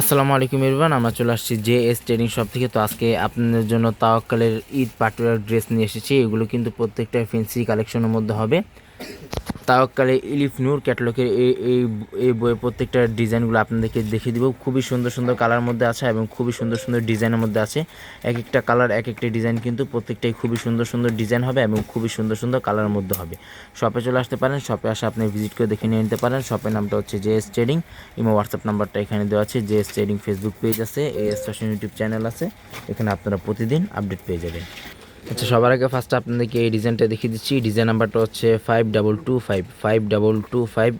আসসালামু আলাইকুম ইরবান আমরা চলে আসছি জে এস ট্রেডিং শপ থেকে। তো আজকে আপনাদের জন্য তাওয়াক্কালের ঈদ পাটুয়ার ড্রেস নিয়ে এসেছি। এগুলো কিন্তু প্রত্যেকটা ফেন্সি কালেকশনের মধ্যে হবে। তাওয়াক্কালে ইলিফ নূর ক্যাটলগের এই এই এই বইয়ের প্রত্যেকটা ডিজাইনগুলো আপনাদেরকে দেখিয়ে দিব। খুবই সুন্দর সুন্দর কালার মধ্যে আছে এবং খুবই সুন্দর সুন্দর ডিজাইনের মধ্যে আছে। এক একটা কালার এক একটা ডিজাইন কিন্তু প্রত্যেকটাই খুবই সুন্দর সুন্দর ডিজাইন হবে এবং খুবই সুন্দর সুন্দর কালারের মধ্যে হবে। শপে চলে আসতে পারেন, শপে আসে আপনি ভিজিট করে দেখে নিয়ে নিতে পারেন। শপের নামটা হচ্ছে J S trading. Imo WhatsApp নাম্বারটা এখানে দেওয়া আছে। J S trading Facebook page আছে এস ফ্যাশন ইউটিউব চ্যানেল আছে। এখানে আপনারা প্রতিদিন আপডেট পেয়ে যাবেন। আচ্ছা সবার আগে ফার্স্ট আপনাদেরকে এই ডিজাইনটা দেখিয়ে দিচ্ছি। ডিজাইন নাম্বারটা হচ্ছে five double two five five double two five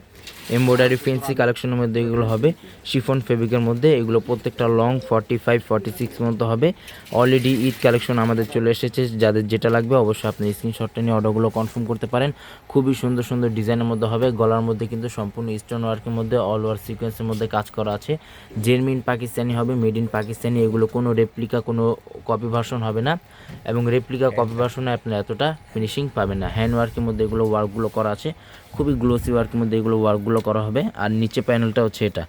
embroidery fancy কালেকশনের মধ্যে এগুলো হবে। শিফন ফেব্রিকের মধ্যে এগুলো প্রত্যেকটা long forty five forty six মতো হবে। অলরেডি ঈদ কালেকশন আমাদের চলে এসেছে। যাদের যেটা লাগবে অবশ্যই আপনি স্ক্রিনশটটা নিয়ে অর্ডারগুলো কনফার্ম করতে পারেন। খুবই সুন্দর সুন্দর ডিজাইনের মধ্যে হবে। গলার মধ্যে কিন্তু সম্পূর্ণ স্টোন ওয়ার্কের মধ্যে অল ওয়ার সিকোয়েন্সের মধ্যে কাজ করা আছে। জেরমিন পাকিস্তানি হবে মেড ইন পাকিস্তানি। এগুলো কোনো রেপ্লিকা কোনো কপি ভার্সন হবে না। এবং রেপ্লিকা কপি ভার্সনে আপনি এতটা ফিনিশিং পাবেন না। হ্যান্ড ওয়ার্কের মধ্যে এগুলো ওয়ার্কগুলো করা আছে। খুবই গ্লোসি ওয়ার্কের মধ্যে এগুলো ওয়ার্কগুলো করা হবে। আর নিচে প্যানেলটা হচ্ছে এটা।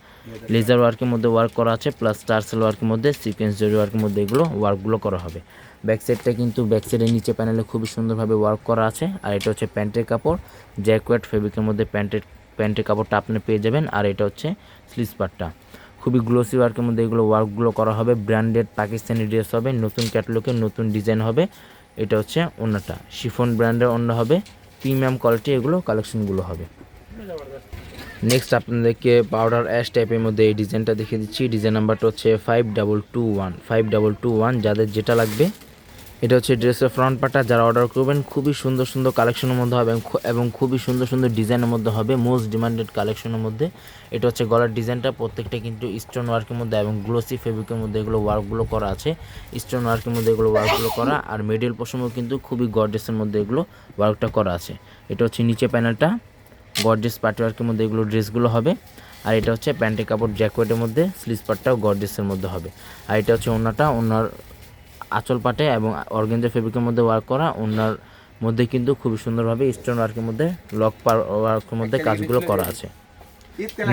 লেজার ওয়ার্কের মধ্যে ওয়ার্ক করা আছে প্লাস টার্সেল ওয়ার্কের মধ্যে সিকোয়েন্স জরি ওয়ার্কের মধ্যে এগুলো ওয়ার্কগুলো করা হবে। ব্যাক সাইডটা কিন্তু ব্যাক সাইডের নিচে প্যানেলে খুবই সুন্দরভাবে ওয়ার্ক করা আছে। আর এটা হচ্ছে প্যান্টের কাপড়। জ্যাকওয়েট ফেব্রিকের মধ্যে প্যান্টের প্যান্টের কাপড়টা আপনি পেয়ে যাবেন। আর এটা হচ্ছে পার্টটা খুবই গ্লোসি ওয়ার্কের মধ্যে এগুলো ওয়ার্কগুলো করা হবে। ব্র্যান্ডেড পাকিস্তানি ড্রেস হবে, নতুন ক্যাটালগের নতুন ডিজাইন হবে। এটা হচ্ছে অন্যটা। শিফন ব্র্যান্ডের অন্য হবে। প্রিমিয়াম কোয়ালিটি এগুলো কালেকশনগুলো হবে। নেক্সট আপনাদেরকে পাউডার অ্যাশ টাইপের মধ্যে এই ডিজাইনটা দেখিয়ে দিচ্ছি। ডিজাইন নাম্বারটা হচ্ছে five double two one five double two one যাদের যেটা লাগবে। এটা হচ্ছে ড্রেসের ফ্রন্ট পার্টটা যারা অর্ডার করবেন, খুবই সুন্দর সুন্দর কালেকশনের মধ্যে হবে এবং খুবই সুন্দর সুন্দর ডিজাইনের মধ্যে হবে মোস্ট ডিমান্ডেড কালেকশনের মধ্যে। এটা হচ্ছে গলার ডিজাইনটা প্রত্যেকটা কিন্তু স্টোন ওয়ার্কের মধ্যে এবং গ্লোসি ফেব্রিকের মধ্যে এগুলো ওয়ার্কগুলো করা আছে। স্টোন ওয়ার্কের মধ্যে এগুলো ওয়ার্কগুলো করা, আর মিডিল পোর্শনেও কিন্তু খুবই গর্ডেসের মধ্যে এগুলো ওয়ার্কটা করা আছে। এটা হচ্ছে নিচে প্যানেলটা গর্ডেস পার্টি ওয়ার্কের মধ্যে এগুলো ড্রেসগুলো হবে। আর এটা হচ্ছে প্যান্টের কাপড় জ্যাকেটের মধ্যে স্লিজ পার্টটাও গর্জেসের মধ্যে হবে। আর এটা হচ্ছে ওনাটা ওনার আঁচল পাটে এবং অর্গেঞ্জা ফেব্রিকের মধ্যে ওয়ার্ক করা। ওনার মধ্যে কিন্তু খুবই সুন্দরভাবে স্টোন ওয়ার্কের মধ্যে লক পার ওয়ার্কের মধ্যে কাজগুলো করা আছে।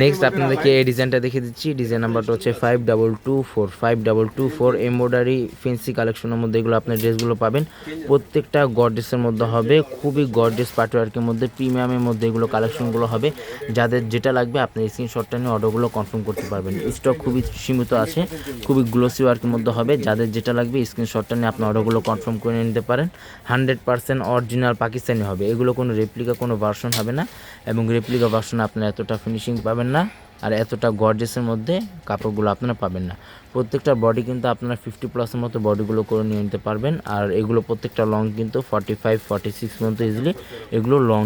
নেক্সট আপনাদেরকে এই ডিজাইনটা দেখিয়ে দিচ্ছি। ডিজাইন নাম্বারটা হচ্ছে five double two four five double two four embroidery fancy কালেকশনের মধ্যে এগুলো আপনার ড্রেসগুলো পাবেন। প্রত্যেকটা গর্ডেসের মধ্যে হবে খুবই গর্ডেস পাটওয়ার্কের মধ্যে প্রিমিয়ামের মধ্যে এগুলো কালেকশনগুলো হবে। যাদের যেটা লাগবে আপনি স্ক্রিনশটটা নিয়ে অর্ডারগুলো কনফার্ম করতে পারবেন। স্টক খুবই সীমিত আছে খুবই গ্লোসি ওয়ার্কের মধ্যে হবে। যাদের যেটা লাগবে স্ক্রিনশটটা নিয়ে আপনি অর্ডারগুলো কনফার্ম করে নিতে পারেন। হান্ড্রেড পার্সেন্ট অরিজিনাল পাকিস্তানি হবে। এগুলো কোনো রেপ্লিকা কোনো ভার্সন হবে না। এবং রেপ্লিকা ভার্সন আপনার এতটা ফিনিশিং পাবেন না আর এতটা গর্জেসের মধ্যে কাপড়গুলো আপনারা পাবেন না। প্রত্যেকটা বডি কিন্তু আপনারা ফিফটি প্লাসের মতো বডিগুলো করে নিয়ে নিতে পারবেন আর এগুলো প্রত্যেকটা লং কিন্তু ফর্টি ফাইভ ফর্টি সিক্স মতো ইজিলি এগুলো লং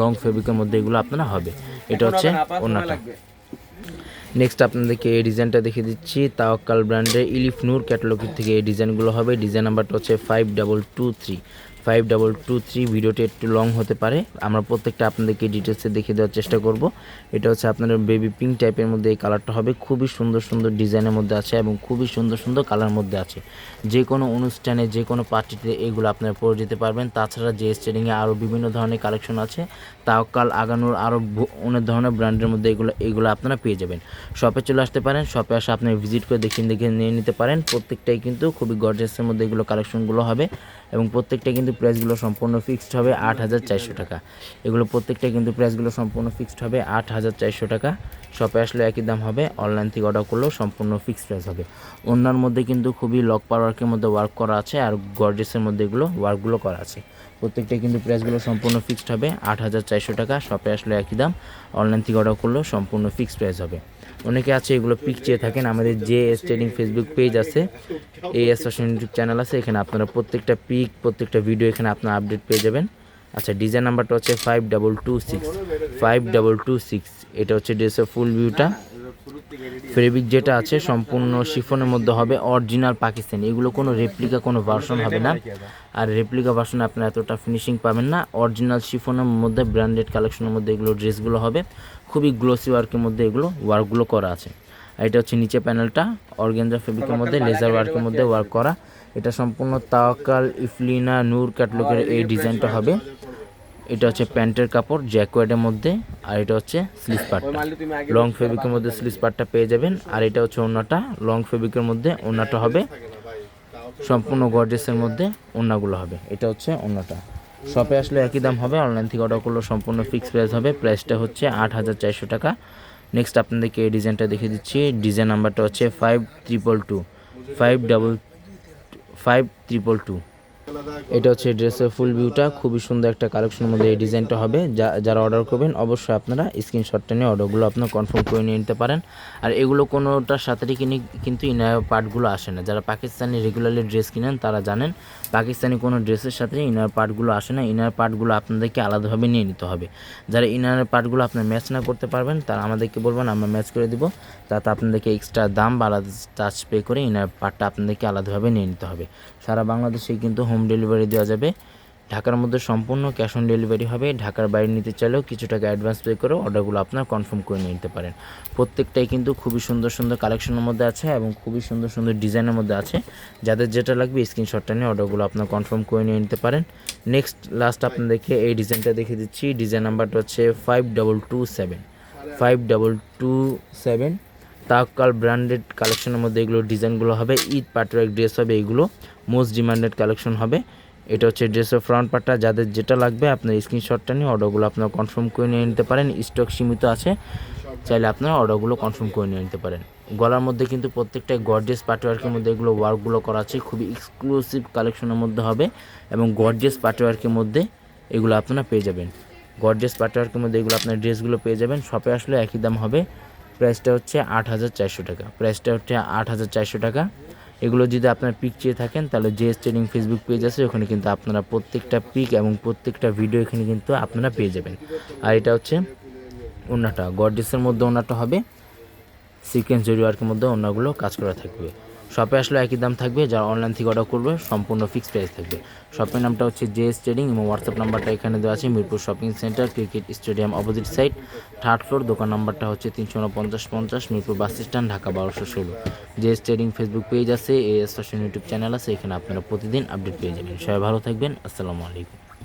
লং ফেব্রিকের মধ্যে এগুলো আপনারা হবে। এটা হচ্ছে অন্যটা নেক্সট আপনাদেরকে এই ডিজাইনটা দেখিয়ে দিচ্ছি। তাওয়াক্কাল ব্র্যান্ডের ইলিফ নূর ক্যাটালগের থেকে এই ডিজাইনগুলো হবে। ডিজাইন নাম্বারটা হচ্ছে five double two three five double two three ভিডিওটি একটু লং হতে পারে। আমরা প্রত্যেকটা আপনাদেরকে ডিটেলসে দেখিয়ে দেওয়ার চেষ্টা করব। এটা হচ্ছে আপনাদের বেবি পিঙ্ক টাইপের মধ্যে এই কালারটা হবে। খুবই সুন্দর সুন্দর ডিজাইনের মধ্যে আছে এবং খুবই সুন্দর সুন্দর কালার মধ্যে আছে। যে কোনো অনুষ্ঠানে, যে কোনো পার্টিতে এগুলো আপনারা পরে যেতে পারবেন। তাছাড়া যে স্টেডিংয়ে আরও বিভিন্ন ধরনের কালেকশন আছে। তাওকাল, আগানোর আরও অনেক ধরনের ব্র্যান্ডের মধ্যে এগুলো এগুলো আপনারা পেয়ে যাবেন। শপে চলে আসতে পারেন। শপে আসে আপনি ভিজিট করে দেখে দেখে নিয়ে নিতে পারেন। প্রত্যেকটাই কিন্তু খুবই গর্জেসের মধ্যে এগুলো কালেকশনগুলো হবে। এবং প্রত্যেকটা কিন্তু প্রাইসগুলো সম্পূর্ণ ফিক্সড হবে আট হাজার চারশো টাকা। এগুলো প্রত্যেকটা কিন্তু প্রাইসগুলো সম্পূর্ণ ফিক্সড হবে আট হাজার চারশো টাকা। শপে আসলে একই দাম হবে অনলাইন থেকে অর্ডার করলেও সম্পূর্ণ ফিক্সড প্রাইস হবে। অন্যার মধ্যে কিন্তু খুবই লক পার ওয়ার্কের মধ্যে ওয়ার্ক করা আছে আর গর্জেসের মধ্যে এগুলো ওয়ার্কগুলো করা আছে। প্রত্যেকটা কিন্তু প্রাইসগুলো সম্পূর্ণ ফিক্সড হবে আট হাজার চারশো টাকা। শপে আসলে একই দাম অনলাইন থেকে অর্ডার করলেও সম্পূর্ণ ফিক্সড প্রাইস হবে। অনেকে আছে, এগুলো পিক চেয়ে থাকেন। আমাদের যে এস ট্রেডিং ফেসবুক পেজ আছে, এই এস ফ্যাশন ইউটিউব চ্যানেল আছে, এখানে আপনারা প্রত্যেকটা পিক প্রত্যেকটা ভিডিও এখানে আপনারা আপডেট পেয়ে যাবেন। আচ্ছা ডিজাইন নাম্বারটা হচ্ছে five double two six five double two six এটা হচ্ছে ড্রেসের ফুল ভিউটা ফেব্রিক যেটা আছে সম্পূর্ণ শিফনের মধ্যে হবে অরিজিনাল পাকিস্তানি। এগুলো কোনো রেপ্লিকা কোনো ভার্সন হবে না। আর রেপ্লিকা ভার্সনে আপনার এতটা ফিনিশিং পাবেন না। অরিজিনাল শিফনের মধ্যে ব্র্যান্ডেড কালেকশনের মধ্যে এগুলো ড্রেসগুলো হবে। খুবই গ্লোসি ওয়ার্কের মধ্যে এগুলো ওয়ার্কগুলো করা আছে। আর এটা হচ্ছে নিচে প্যানেলটা অর্গেঞ্জা ফেব্রিকের মধ্যে লেজার ওয়ার্কের মধ্যে ওয়ার্ক করা। এটা সম্পূর্ণ তাওয়াক্কাল, ইফলিনা, নূর ক্যাটলগের এই ডিজাইনটা হবে। এটা হচ্ছে প্যান্টের কাপড় জ্যাকোয়েডের মধ্যে আর এটা হচ্ছে স্লিপ পার্টটা লং ফেব্রিকের মধ্যে স্লিপ পার্টটা পেয়ে যাবেন আর এটা হচ্ছে ওড়নাটা লং ফেব্রিকের মধ্যে ওড়নাটা হবে। সম্পূর্ণ গর্জেসের মধ্যে ওড়নাগুলো হবে। এটা হচ্ছে ওড়নাটা শপে আসলে একই দাম হবে অনলাইন থেকে অর্ডার করলে সম্পূর্ণ ফিক্স প্রাইস হবে। প্রাইসটা হচ্ছে আট হাজার চারশো টাকা। নেক্সট আপনাদেরকে এই ডিজাইনটা দেখিয়ে দিচ্ছি। ডিজাইন নাম্বারটা হচ্ছে five triple two five double five triple two এটা হচ্ছে ড্রেসের ফুল ভিউটা খুবই সুন্দর একটা কালেকশনের মধ্যে এই ডিজাইনটা হবে। যা যারা অর্ডার করবেন, অবশ্যই আপনারা স্ক্রিনশটটা নিয়ে অর্ডারগুলো আপনার কনফার্ম করে নিয়ে নিতে পারেন। আর এগুলো কোনোটার সাথে কিনে কিন্তু ইনার পার্টগুলো আসে না। যারা পাকিস্তানি রেগুলারলি ড্রেস কিনেন, তারা জানেন, পাকিস্তানি কোনো ড্রেসের সাথে ইনার পার্টগুলো আসে না। ইনার পার্টগুলো আপনাদেরকে আলাদাভাবে নিয়ে নিতে হবে। যারা ইনার পার্টগুলো আপনার ম্যাচ না করতে পারবেন, তারা আমাদেরকে বলবেন, আমরা ম্যাচ করে দিব। তাতে আপনাদেরকে এক্সট্রা দাম বা আলাদা চার্জ পে করে ইনার পার্টটা আপনাদেরকে আলাদাভাবে নিয়ে নিতে হবে। সারা বাংলাদেশে কিন্তু হোম ডেলিভারি দেওয়া যাবে। ঢাকার মধ্যে সম্পূর্ণ ক্যাশ অন ডেলিভারি হবে। ঢাকার বাইরে নিতে চাইলেও কিছু টাকা অ্যাডভান্স পে করে অর্ডারগুলো আপনার কনফার্ম করে নিয়ে নিতে পারেন। প্রত্যেকটাই কিন্তু খুবই সুন্দর সুন্দর কালেকশনের মধ্যে আছে এবং খুবই সুন্দর সুন্দর ডিজাইনের মধ্যে আছে। যাদের যেটা লাগবে স্ক্রিনশটটা নিয়ে অর্ডারগুলো আপনার কনফার্ম করে নিয়ে নিতে পারেন। নেক্সট লাস্ট আপনাদেরকে এই ডিজাইনটা দেখে দিচ্ছি। ডিজাইন নাম্বারটা হচ্ছে five double two seven five double two seven তাকাল ব্র্যান্ডেড কালেকশনের মধ্যে এগুলো ডিজাইনগুলো হবে। ঈদ পাটওয়ার্ক ড্রেস হবে এগুলো। মোস্ট ডিমান্ডেড কালেকশন হবে। এটা হচ্ছে ড্রেসের ফ্রন্ট পার্টটা যাদের যেটা লাগবে, আপনার স্ক্রিনশটটা নিয়ে অর্ডারগুলো আপনার কনফার্ম করে নিয়ে নিতে পারেন। স্টক সীমিত আছে। চাইলে আপনারা অর্ডারগুলো কনফার্ম করে নিয়ে নিতে পারেন। গলার মধ্যে কিন্তু প্রত্যেকটা গর্জেস পাটওয়ার্কের মধ্যে এগুলো ওয়ার্কগুলো করা আছে। খুবই এক্সক্লুসিভ কালেকশনের মধ্যে হবে এবং গর্জেস পাটওয়ার্কের মধ্যে এগুলো আপনারা পেয়ে যাবেন। গর্জেস পাটওয়ার্কের মধ্যে এগুলো আপনার ড্রেসগুলো পেয়ে যাবেন। শপে আসলে একই দাম হবে। প্রাইসটা হচ্ছে আট হাজার চারশো টাকা। প্রাইসটা হচ্ছে আট হাজার চারশো টাকা। এগুলো যদি আপনার পিক চেয়ে থাকেন, তাহলে যে ট্রেডিং ফেসবুক পেজ আছে, ওখানে কিন্তু আপনারা প্রত্যেকটা পিক এবং প্রত্যেকটা ভিডিও এখানে কিন্তু আপনারা পেয়ে যাবেন। আর এটা হচ্ছে অন্যটা গডেসের মধ্যে অন্যটা হবে, সিকোয়েন্স জরি ওয়ার্কের মধ্যে অন্যগুলো কাজ করা থাকবে। শপে আসলে একই দাম থাকবে, যারা অনলাইন থেকে অর্ডার করবে, সম্পূর্ণ ফিক্সড প্রাইস থাকবে। শপের নামটা হচ্ছে জে ট্রেডিং এবং হোয়াটসঅ্যাপ নাম্বারটা এখানে দেওয়া আছে, Mirpur shopping centre cricket stadium opposite side third floor দোকান নাম্বারটা হচ্ছে তিনশো উনপঞ্চাশ পঞ্চাশ, মিরপুর বাস স্ট্যান্ড ঢাকা বারোশো ষোলো। জে ট্রেডিং ফেসবুক পেজ আছে এ এস ইউটিউব চ্যানেল আছে, এখানে আপনারা প্রতিদিন আপডেট পেয়ে যাবেন। সবাই ভালো থাকবেন, আসসালামু আলাইকুম।